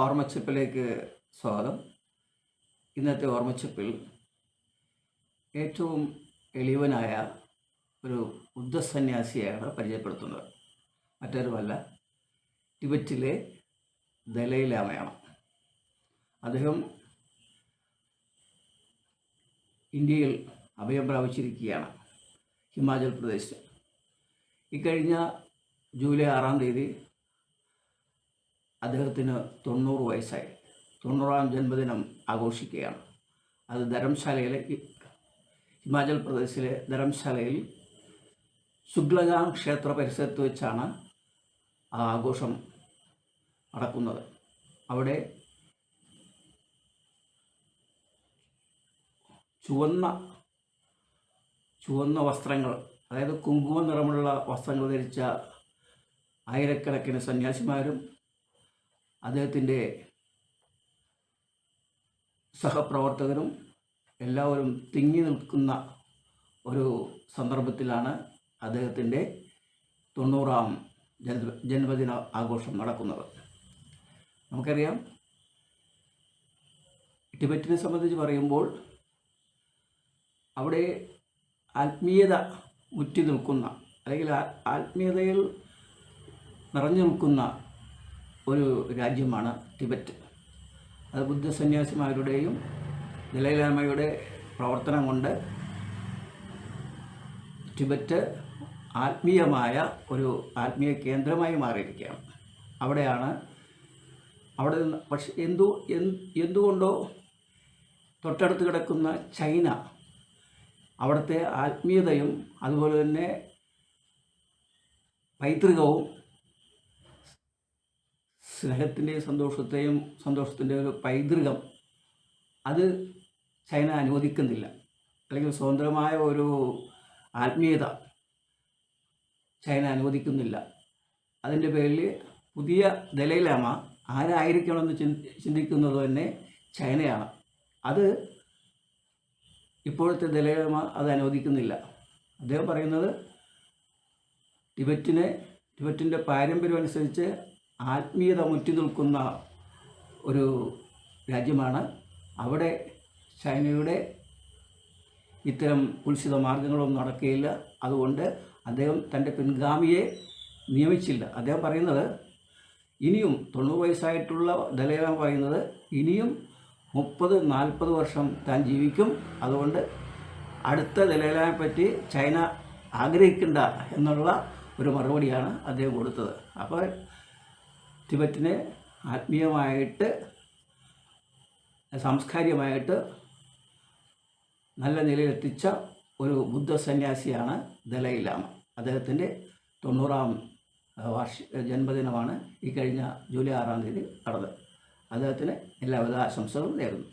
ഓർമ്മച്ചപ്പിലേക്ക് സ്വാഗതം. ഇന്നത്തെ ഓർമ്മച്ചപ്പിൽ ഏറ്റവും എളിയവനായ ഒരു ബുദ്ധസന്യാസിയാണ് പരിചയപ്പെടുത്തുന്നത്. മറ്റൊരുമല്ല ടിബറ്റിലെ ദലൈലാമയാണ് അദ്ദേഹം ഇന്ത്യയിൽ അഭയം പ്രാപിച്ചിരിക്കുകയാണ് ഹിമാചൽ പ്രദേശിൽ. ഇക്കഴിഞ്ഞ ജൂലൈ ആറാം തീയതി അദ്ദേഹത്തിന് തൊണ്ണൂറ് വയസ്സായി. തൊണ്ണൂറാം ജന്മദിനം ആഘോഷിക്കുകയാണ്. അത് ധരംശാലയിലെ ഹിമാചൽ പ്രദേശിലെ ധരംശാലയിൽ ശുക്ലഗാം ക്ഷേത്ര പരിസരത്ത് വെച്ചാണ് ആ ആഘോഷം നടക്കുന്നത്. അവിടെ ചുവന്ന ചുവന്ന വസ്ത്രങ്ങൾ അതായത് കുങ്കുമ നിറമുള്ള വസ്ത്രങ്ങൾ ധരിച്ച ആയിരക്കണക്കിന് സന്യാസിമാരും അദ്ദേഹത്തിന്റെ സഹപ്രവർത്തകരും എല്ലാവരും തിങ്ങി നിൽക്കുന്ന ഒരു സന്ദർഭത്തിലാണ് അദ്ദേഹത്തിന്റെ തൊണ്ണൂറാം ജന്മ ജന്മദിന ആഘോഷം നടക്കുന്നത്. നമുക്കറിയാം ടിബറ്റിനെ സംബന്ധിച്ച് പറയുമ്പോൾ അവിടെ ആത്മീയത മുറ്റി നിൽക്കുന്ന അല്ലെങ്കിൽ ആത്മീയതയിൽ നിറഞ്ഞു നിൽക്കുന്ന ഒരു രാജ്യമാണ് ടിബറ്റ്. അത് ബുദ്ധസന്യാസിമാരുടെയും ദലൈലാമയുടെ പ്രവർത്തനം കൊണ്ട് ടിബറ്റ് ആത്മീയമായ ഒരു ആത്മീയ കേന്ദ്രമായി മാറിയിരിക്കുകയാണ്. അവിടെയാണ് അവിടെ നിന്ന് പക്ഷെ എന്ത് എന്തുകൊണ്ടോ തൊട്ടടുത്ത് കിടക്കുന്ന ചൈന അവിടുത്തെ ആത്മീയതയും അതുപോലെ തന്നെ പൈതൃകവും സ്നേഹത്തിന്റെയും സന്തോഷത്തെയും സന്തോഷത്തിന്റെ ഒരു പൈതൃകം അത് ചൈന അനുവദിക്കുന്നില്ല. അല്ലെങ്കിൽ സ്വതന്ത്രമായ ഒരു ആത്മീയത ചൈന അനുവദിക്കുന്നില്ല. അതിന്റെ പേരിൽ പുതിയ ദലൈലാമ ആരായിരിക്കണമെന്ന് ചിന്തി ചിന്തിക്കുന്നത് തന്നെ ചൈനയാണ്. അത് ഇപ്പോഴത്തെ ദലൈലാമ അത് അനുവദിക്കുന്നില്ല. അദ്ദേഹം പറയുന്നത് ടിബറ്റിനെ ടിബറ്റിന്റെ പാരമ്പര്യം അനുസരിച്ച് ആത്മീയത മുറ്റി നിൽക്കുന്ന ഒരു രാജ്യമാണ്. അവിടെ ചൈനയുടെ ഇത്തരം കുൽസിത മാർഗങ്ങളൊന്നും നടക്കുകയില്ല. അതുകൊണ്ട് അദ്ദേഹം തന്റെ പിൻഗാമിയെ നിയമിച്ചില്ല. അദ്ദേഹം പറയുന്നത് ഇനിയും തൊണ്ണൂറ് വയസ്സായിട്ടുള്ള ദലൈലാമ പറയുന്നത് ഇനിയും മുപ്പത് നാൽപ്പത് വർഷം താൻ ജീവിക്കും. അതുകൊണ്ട് അടുത്ത ദലൈലാമയെ പറ്റി ചൈന ആഗ്രഹിക്കണ്ട എന്നുള്ള ഒരു മറുപടിയാണ് അദ്ദേഹം കൊടുത്തത്. അപ്പോൾ ടിബറ്റിനെ ആത്മീയമായിട്ട് സാംസ്കാരികമായിട്ട് നല്ല നിലയിലെത്തിച്ച ഒരു ബുദ്ധ സന്യാസിയാണ് ദലൈലാമ. അദ്ദേഹത്തിന്റെ തൊണ്ണൂറാം വാർഷിക ജന്മദിനമാണ് ഈ കഴിഞ്ഞ ജൂലൈ ആറാം തീയതി നടന്നത്. അദ്ദേഹത്തിന് എല്ലാവിധ ആശംസകളും നേരുന്നു.